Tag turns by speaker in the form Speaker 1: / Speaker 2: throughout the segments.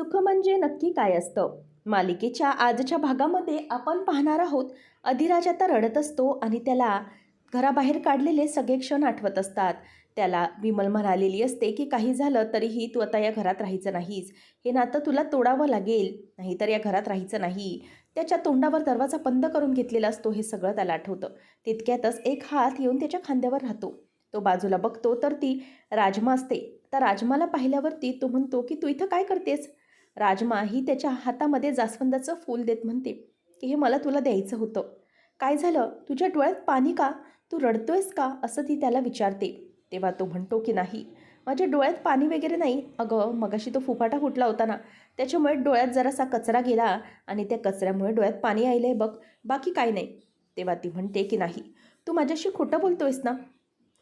Speaker 1: सुख म्हणजे नक्की काय असतं? मालिकेच्या आजच्या भागामध्ये आपण पाहणार आहोत अधिराज आता रडत असतो आणि त्याला घराबाहेर काढलेले सगळे क्षण आठवत असतात. त्याला विमल म्हणालेली असते की काही झालं तरीही तू आता या घरात राहायचं नाहीस. हे नातं तुला तोडावं लागेल नाहीतर या घरात राहायचं नाही त्याच्या तोंडावर दरवाजा बंद करून घेतलेला असतो हे सगळं त्याला आठवतं. तितक्यातच एक हात येऊन त्याच्या खांद्यावर राहतो. तो बाजूला बघतो तर ती राजमा असते. तर राजमाला पाहिल्यावरती तो म्हणतो की तू इथं काय करतेस? राजमा ही त्याच्या हातामध्ये जास्वंदाचं फूल देत म्हणते की हे मला तुला द्यायचं होतं. काय झालं? तुझ्या डोळ्यात पाणी का? तू रडतोयस का? असं ती त्याला विचारते. तेव्हा तो म्हणतो की नाही. माझ्या डोळ्यात पाणी वगैरे नाही. अगं मगाशी तो फुफाटा फुटला होता ना. त्याच्यामुळे डोळ्यात जरासा कचरा गेला आणि त्या कचऱ्यामुळे डोळ्यात पाणी आलं आहे बघ. बाकी काय नाही. तेव्हा ती म्हणते की नाही. तू माझ्याशी खोटं बोलतोयस ना?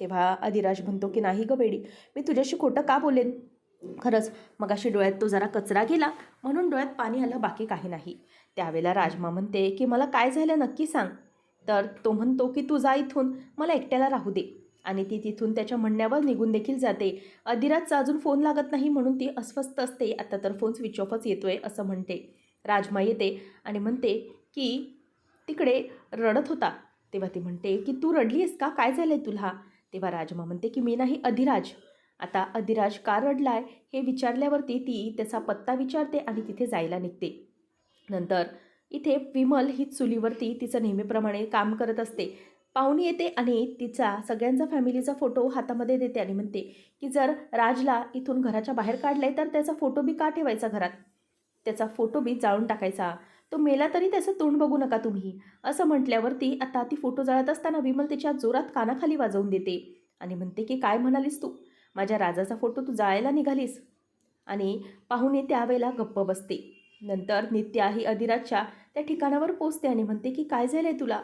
Speaker 1: तेव्हा अधिराज म्हणतो की नाही गं बेडी. मी तुझ्याशी खोटं का बोलेन? खरंच मगाशी डोळ्यात तो जरा कचरा गेला म्हणून डोळ्यात पाणी आलं बाकी काही नाही. त्यावेळेला राजमा म्हणते की मला काय झालं नक्की सांग. तर तो म्हणतो की तू जा इथून मला एकट्याला राहू दे. आणि ती तिथून त्याच्या म्हणण्यावर निघून देखील जाते. अधिराजचा अजून फोन लागत नाही म्हणून ती अस्वस्थ असते. आता तर फोन स्विच ऑफच येतोय असं म्हणते. राजमा येते आणि म्हणते की तिकडे रडत होता. तेव्हा ती म्हणते की तू रडलीस का? काय झालं आहे तुला? तेव्हा राजमा म्हणते की मी नाही अधिराज. आता अधिराज का रडलाय हे विचारल्यावरती ती त्याचा पत्ता विचारते आणि तिथे जायला निघते. नंतर इथे विमल ही चुलीवरती तिचं नेहमीप्रमाणे काम करत असते. पाहुणी येते आणि तिचा सगळ्यांचा फॅमिलीचा फोटो हातामध्ये देते आणि म्हणते की जर राजला इथून घराच्या बाहेर काढलंय तर त्याचा फोटो बी का ठेवायचा घरात? त्याचा फोटो बी जाळून टाकायचा. तो मेला तरी त्याचं तोंड बघू नका तुम्ही. असं म्हटल्यावरती आता ती फोटो जाळत असताना विमल तिच्या जोरात कानाखाली वाजवून देते आणि म्हणते की काय म्हणालीस तू? माझ्या राजाचा फोटो तू जाळायला निघालीस. आणि पाहुणे त्यावेळेला गप्प बसते. नंतर नित्या ही अधिराजच्या त्या ठिकाणावर पोचते आणि म्हणते की काय झालं आहे तुला?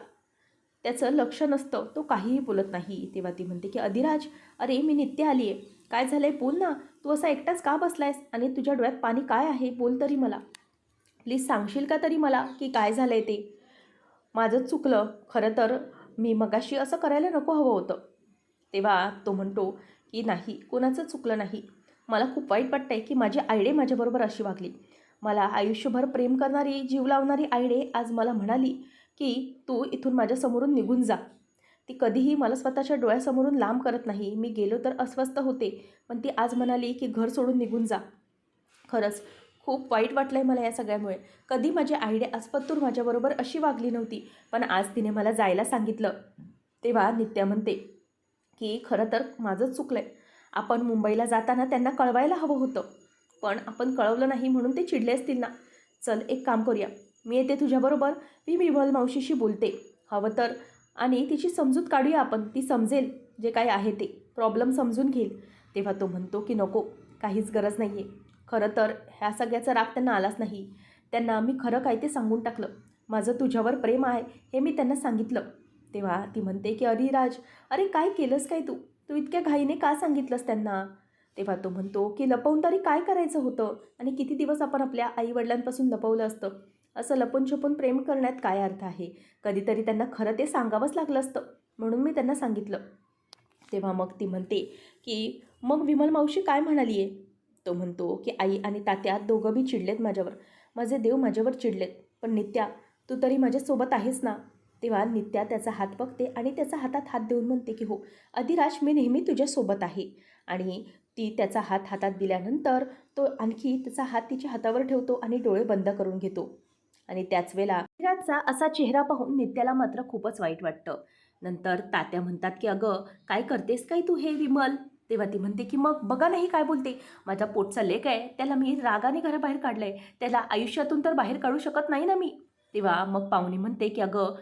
Speaker 1: त्याचं लक्ष नसतं. तो काहीही बोलत नाही. तेव्हा ती म्हणते की अधिराज अरे मी नित्य आली आहे काय झालं आहे बोल ना. तू असा एकटाच का बसलायस? आणि तुझ्या डोळ्यात पाणी काय आहे? बोल तरी मला. प्लीज सांगशील का तरी मला की काय झालं आहे ते? माझं चुकलं. खरं तर मी मगाशी असं करायला नको हवं होतं. तेव्हा तो म्हणतो की नाही कोणाचं चुकलं नाही. मला खूप वाईट वाटतं आहे की माझी आयडे माझ्याबरोबर अशी वागली. मला आयुष्यभर प्रेम करणारी जीव लावणारी आयडे आज मला म्हणाली की तू इथून माझ्यासमोरून निघून जा. ती कधीही मला स्वतःच्या डोळ्यासमोरून लांब करत नाही. मी गेलो तर अस्वस्थ होते पण ती आज म्हणाली की घर सोडून निघून जा. खरंच खूप वाईट वाटलं आहे मला या सगळ्यामुळे. कधी माझी आयडे आजपत्तूर माझ्याबरोबर अशी वागली नव्हती पण आज तिने मला जायला सांगितलं. तेव्हा नित्या म्हणते की खरं तर माझंच चुकलं आहे आपण मुंबईला जाताना त्यांना कळवायला हवं होतं. पण आपण कळवलं नाही म्हणून ते चिडले असतील ना. चल एक काम करूया. मी येते तुझ्याबरोबर मी विमल मावशीशी बोलते. हवं तर. आणि तिची समजूत काढूया आपण. ती समजेल जे काय आहे ते. प्रॉब्लेम समजून घेईल. तेव्हा तो म्हणतो की नको काहीच गरज नाही आहे खरं तर ह्या सगळ्याचा राग त्यांना आलाच नाही. त्यांना मी खरं काय ते सांगून टाकलं. माझं तुझ्यावर प्रेम आहे हे मी त्यांना सांगितलं. तेव्हा ती म्हणते की अरे राज अरे काय केलंस काय तू? तू इतक्या घाईने का सांगितलंस त्यांना? तेव्हा तो म्हणतो की लपवून तरी काय करायचं होतं? आणि किती दिवस आपण आपल्या आईवडिलांपासून लपवलं असतं? असं लपून छपून प्रेम करण्यात काय अर्थ आहे? कधीतरी त्यांना खरं ते सांगावंच लागलं असतं म्हणून मी त्यांना सांगितलं. तेव्हा मग ती म्हणते की मग विमल मावशी काय म्हणाली आहे तो म्हणतो की आई आणि तात्या दोघं बी चिडलेत माझ्यावर. माझे देव माझ्यावर चिडलेत. पण नित्या तू तरी माझ्यासोबत आहेस ना? तेव्हा नित्या त्याचा हात बघते आणि त्याचा हातात हात देऊन म्हणते की हो अधिराज मी नेहमी तुझ्यासोबत आहे. आणि ती त्याचा हात हातात दिल्यानंतर तो आणखी त्याचा हात तिच्या हातावर ठेवतो आणि डोळे बंद करून घेतो. आणि त्याच वेळेला अधिराजचा असा चेहरा पाहून नित्याला मात्र खूपच वाईट वाटतं. नंतर तात्या म्हणतात की अगं काय करतेस काय तू हे विमल? तेव्हा ती म्हणते की मग बघा नाही काय बोलते. माझा पोटचा लेक आहे. त्याला मी रागाने घराबाहेर काढलं आहे त्याला आयुष्यातून तर बाहेर काढू शकत नाही ना मी. तेव्हा मग पाहुणी म्हणते की अगं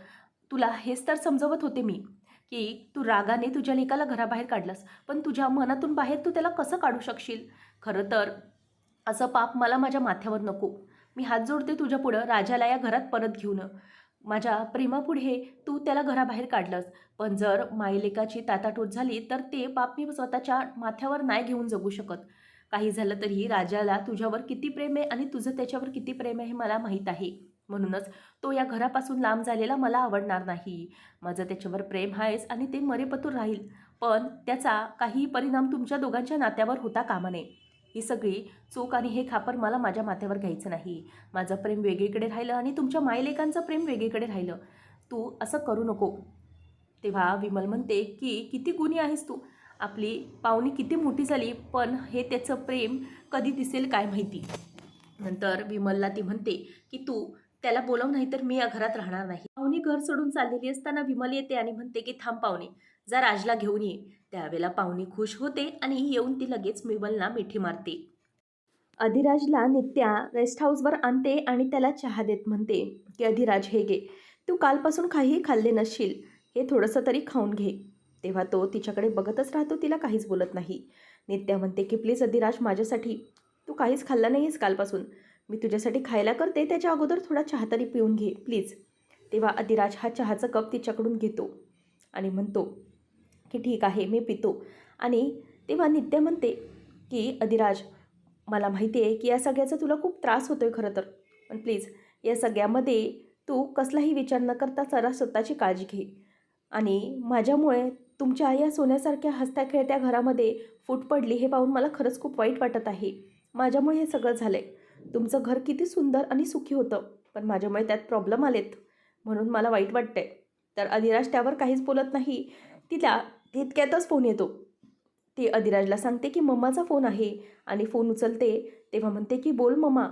Speaker 1: तुला हेच तर समजवत होते मी की तू रागाने तुझ्या लेकाला घराबाहेर काढलंस पण तुझ्या मनातून बाहेर तू त्याला कसं काढू शकशील? खरं तर असं पाप मला माझ्या माथ्यावर नको. मी हात जोडते तुझ्या पुढं राजाला या घरात परत घेऊन. माझ्या प्रेमापुढे तू त्याला घराबाहेर काढलंस पण जर मायलेकाची ताटाटूट झाली तर ते पाप मी स्वतःच्या माथ्यावर नाही घेऊन जगू शकत. काही झालं तरी राजाला तुझ्यावर किती प्रेम आहे आणि तुझं त्याच्यावर किती प्रेम आहे हे मला माहीत आहे. म्हणूनच तो या घरापासून लांब झालेला मला आवडणार नाही. माझं त्याच्यावर प्रेम आहेच आणि ते मरेपतूर राहील. पण त्याचा काही परिणाम तुमच्या दोघांच्या नात्यावर होता कामा नये ही सगळी चूक आणि हे खापर मला माझ्या माथ्यावर घ्यायचं नाही. माझं प्रेम वेगळीकडे राहिलं आणि तुमच्या मायलेकांचं प्रेम वेगळीकडे राहिलं. तू असं करू नको. तेव्हा विमल म्हणते की किती गुणी आहेस तू? आपली पाहुणी किती मोठी झाली पण हे त्याचं प्रेम कधी दिसेल काय माहिती? नंतर विमलला ती म्हणते की तू त्याला बोलव नाही तर मी या घरात राहणार नाही. पाहुणी घर सोडून चाललेली असताना विमल येते आणि म्हणते की थांब पाहुणे जा राजला घेऊन ये. त्यावेळेला पाहुणी खुश होते आणि येऊन ती लगेच विमलला मिठी मारते. अधिराजला नित्या रेस्ट हाऊसवर आणते आणि त्याला चहा देत म्हणते की अधिराज हे घे. तू कालपासून काहीही खाल्ले नसशील. हे थोडंसं तरी खाऊन घे. तेव्हा तो तिच्याकडे बघतच राहतो तिला काहीच बोलत नाही. नित्या म्हणते की प्लीज अधिराज माझ्यासाठी. तू काहीच खाल्ला नाही आहेस कालपासून. मी तुझ्यासाठी खायला करते त्याच्या अगोदर थोडा चहा तरी पिऊन घे प्लीज. तेव्हा अधिराज हा चहाचा कप तिच्याकडून घेतो आणि म्हणतो की ठीक आहे मी पितो. आणि तेव्हा नित्या म्हणते की अधिराज मला माहिती आहे की या सगळ्याचा तुला खूप त्रास होतो आहे खरं तर. पण प्लीज या सगळ्यामध्ये तू कसलाही विचार न करता जरा स्वतःची काळजी घे. आणि माझ्यामुळे तुमच्या या सोन्यासारख्या हसत्या खेळत्या घरामध्ये फूट पडली हे पाहून मला खरंच खूप वाईट वाटत आहे. माझ्यामुळे हे सगळं झालं आहे तुमचं घर किती सुंदर आणि सुखी होतं. पण माझ्यामुळे त्यात प्रॉब्लेम आलेत. म्हणून मला वाईट वाटतंय. तर अधिराज त्यावर काहीच बोलत नाही. तिला तितक्यातच फोन येतो. ती अधिराजला सांगते की मम्माचा फोन आहे आणि फोन उचलते. तेव्हा म्हणते की बोल मम्मा.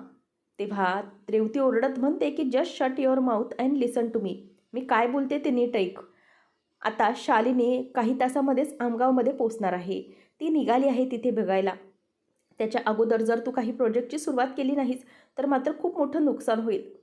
Speaker 1: तेव्हा रेवती ओरडत म्हणते की just shut your mouth and listen to me मी काय बोलते ते नीट ऐक. आता शालिनी काही तासामध्येच आमगावमध्ये पोचणार आहे. ती निघाली आहे तिथे बघायला. त्याच्या अगोदर जर तू काही प्रोजेक्टची सुरुवात केली नाहीस तर मात्र खूप मोठं नुकसान होईल.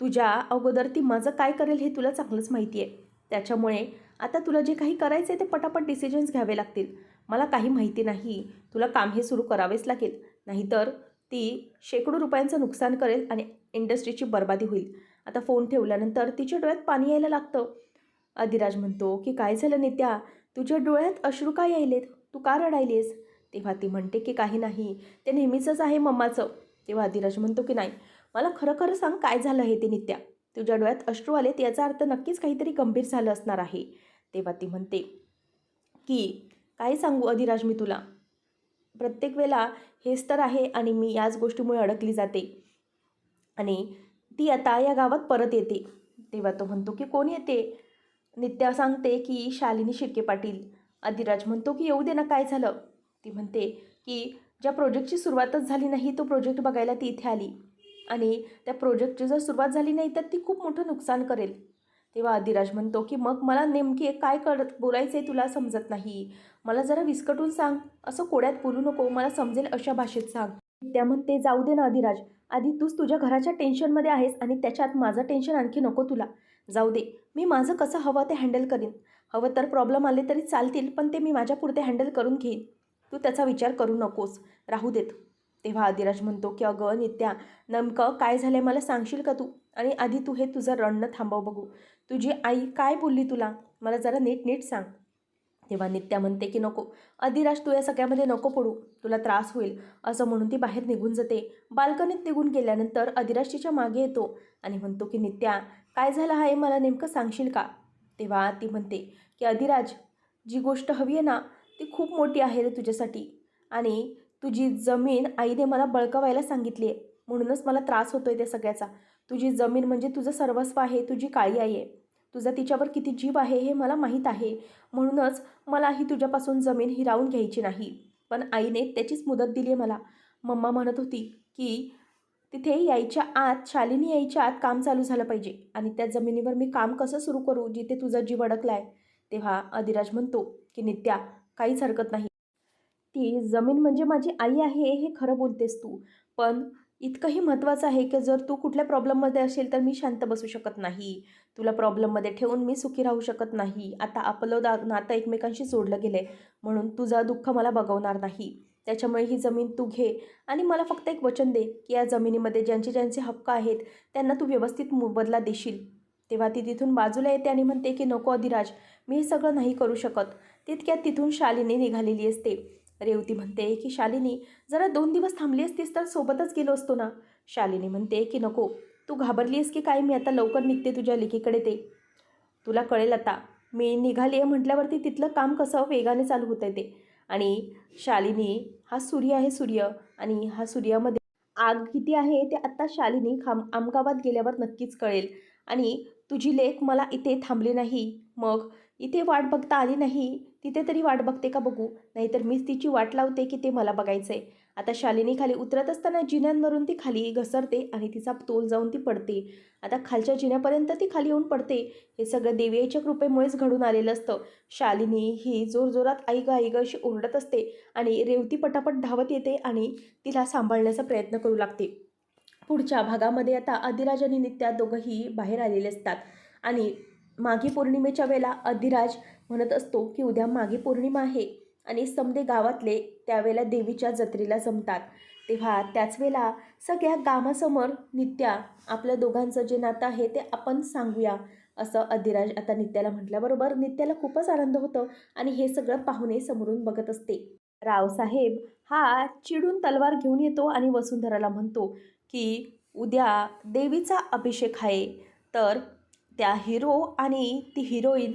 Speaker 1: तुझ्या अगोदर ती माझं काय करेल हे तुला चांगलंच माहिती आहे. त्याच्यामुळे आता तुला जे काही करायचं आहे ते पटापट डिसिजन्स घ्यावे लागतील. मला काही माहिती नाही. तुला काम हे सुरू करावेच लागेल. नाहीतर ती शेकडो रुपयांचं नुकसान करेल आणि इंडस्ट्रीची बर्बादी होईल. आता फोन ठेवल्यानंतर तिच्या डोळ्यात पाणी यायला लागतं. अधिराज म्हणतो की काय झालं नित्या? तुझ्या डोळ्यात अश्रू का यायलेत? तू का रडायलीस तेव्हा ती म्हणते की काही नाही ते नेहमीचंच आहे मम्माचं. तेव्हा अधिराज म्हणतो की नाही मला खरं खरं सांग काय झालं आहे ते नित्या. तुझ्या डोळ्यात अश्रू आलेत याचा अर्थ नक्कीच काहीतरी गंभीर झालं असणार आहे. तेव्हा ती म्हणते की काय सांगू अधिराज मी तुला? प्रत्येक वेळा हेच तर आहे आणि मी याच गोष्टीमुळे अडकली जाते. आणि ती आता या गावात परत येते. तेव्हा तो म्हणतो की कोण येते? नित्या सांगते की शालिनी शिर्के पाटील. अधिराज म्हणतो की येऊ दे ना काय झालं? ती म्हणते की ज्या प्रोजेक्टची सुरुवातच झाली नाही तो प्रोजेक्ट बघायला ती इथे आली. आणि त्या प्रोजेक्टची जर सुरुवात झाली नाही तर ती खूप मोठं नुकसान करेल. तेव्हा अधिराज म्हणतो की मग मला नेमकी काय कर बोलायचं आहे तुला समजत नाही. मला जरा विस्कटून सांग. असं कोड्यात बोलू नको. मला समजेल अशा भाषेत सांग. त्या म्हणते जाऊ दे ना अधिराज. आधी तूच तुझ्या घराच्या टेन्शनमध्ये आहेस आणि त्याच्यात माझं टेन्शन आणखी नको तुला. जाऊ दे. मी माझं कसं हवं ते हँडल करीन. हवं तर प्रॉब्लेम आले तरी चालतील पण ते मी माझ्यापुरते हँडल करून घेईन. तू त्याचा विचार करू नकोस. राहू देत. तेव्हा अधिराज म्हणतो की अगं नित्या नेमकं काय झालं आहे मला सांगशील का तू? आणि आधी तू हे तुझं रडणं थांबव बघू. तुझी आई काय बोलली तुला? मला जरा नीट नीट सांग. तेव्हा नित्या म्हणते की नको. अधिराज तू या सगळ्यामध्ये नको पडू. तुला त्रास होईल. असं म्हणून ती बाहेर निघून जाते. बाल्कनीत निघून गेल्यानंतर अधिराज तिच्यामागे येतो आणि म्हणतो की नित्या काय झालं आहे? मला नेमकं सांगशील का? तेव्हा ती म्हणते की अधिराज जी गोष्ट हवी आहे ना ती खूप मोठी आहे रे तुझ्यासाठी. आणि तुझी जमीन आईने मला बळकवायला सांगितली आहे. म्हणूनच मला त्रास होतो आहे त्या सगळ्याचा. तुझी जमीन म्हणजे तुझं सर्वस्व आहे तुझी काळी आई आहे. तुझा तिच्यावर किती जीव आहे हे मला माहीत आहे. म्हणूनच मला ही तुझ्यापासून जमीन हिरावून घ्यायची नाही. पण आईने त्याचीच मुदत दिली आहे मला. मम्मा म्हणत होती की तिथे यायच्या आत शालिनी यायच्या आत काम चालू झालं पाहिजे. आणि त्या जमिनीवर मी काम कसं सुरू करू जिथे तुझा जीव अडकला आहे तेव्हा अधिराज म्हणतो की नित्या काहीच हरकत नाही. ती जमीन म्हणजे माझी आई आहे हे खरं बोलतेस तू. पण इतकंही महत्त्वाचं आहे की जर तू कुठल्या प्रॉब्लेममध्ये असेल तर मी शांत बसू शकत नाही. तुला प्रॉब्लेममध्ये ठेवून मी सुखी राहू शकत नाही. आता आपलं दा नातं एकमेकांशी जोडलं गेलं आहे म्हणून तुझं दुःख मला बघवणार नाही. त्याच्यामुळे ही जमीन तू घे आणि मला फक्त एक वचन दे की या जमिनीमध्ये ज्यांचे ज्यांचे हक्क आहेत त्यांना तू व्यवस्थित मोबदला देशील. तेव्हा ती तिथून बाजूला येते आणि म्हणते की नको अधिराज मी हे सगळं नाही करू शकत. तितक्यात तिथून शालिनी निघालेली असते. रेवती म्हणते की शालिनी जरा दोन दिवस थांबली असतीस तर सोबतच गेलो असतो ना. शालिनी म्हणते की नको. तू घाबरली आहेस की काय? मी आता लवकर निघते तुझ्या लेकीकडे ते. तुला कळेल आता. मी निघाली आहे म्हटल्यावरती तिथलं काम कसं वेगाने चालू होतं आहे ते. आणि शालिनी हा सूर्य आहे सूर्य. आणि हा सूर्यामध्ये आग किती आहे ते आत्ता शालिनी खाम आमगावात गेल्यावर नक्कीच कळेल. आणि तुझी लेख मला इथे थांबली नाही. मग? इथे वाट बघता आली नाही. तिथे तरी वाट बघते का बघू? नाहीतर मीच तिची वाट लावते की ते मला बघायचं आहे आता शालिनी खाली उतरत असताना जिन्यांवरून ती खाली घसरते आणि तिचा तोल जाऊन ती पडते. आता खालच्या जिन्यापर्यंत ती खाली येऊन पडते. हे सगळं देवीच्या कृपेमुळेच घडून आलेलं असतं. शालिनी ही जोरजोरात आई ग आई ग अशी ओरडत असते आणि रेवती पटापट धावत येते आणि तिला सांभाळण्याचा प्रयत्न करू लागते. पुढच्या भागामध्ये आता अधिराज आणि नित्या दोघंही बाहेर आलेले असतात. आणि माघी पौर्णिमेच्या वेळेला अधिराज म्हणत असतो की उद्या माघी पौर्णिमा आहे आणि समदे गावातले त्यावेळेला देवीच्या जत्रेला जमतात. तेव्हा त्याच वेळेला सगळ्या गावासमोर नित्या आपल्या दोघांचं जे नातं आहे ते आपण सांगूया असं अधिराज आता नित्याला म्हटल्याबरोबर नित्याला खूपच आनंद होतो आणि हे सगळं पाहुणे समोरून बघत असते. रावसाहेब हा चिडून तलवार घेऊन येतो आणि वसुंधराला म्हणतो की उद्या देवीचा अभिषेक आहे तर त्या हिरो आणि ती हिरोईन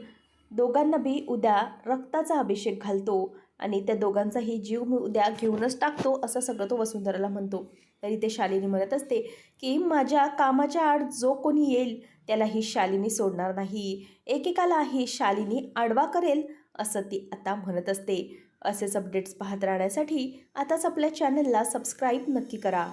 Speaker 1: दोघांना बी उद्या रक्ताचा अभिषेक घालतो आणि त्या दोघांचाही जीव मी उद्या घेऊनच टाकतो असं सगळं तो वसुंधराला म्हणतो. तरी ते शालिनी म्हणत असते की माझ्या कामाच्या आड जो कोणी येईल त्याला ही शालिनी सोडणार नाही. एकेकाला ही शालिनी आडवा करेल असं ती आता म्हणत असते. असेच अपडेट्स पाहत राहण्यासाठी आताच आपल्या चॅनलला सबस्क्राईब नक्की करा.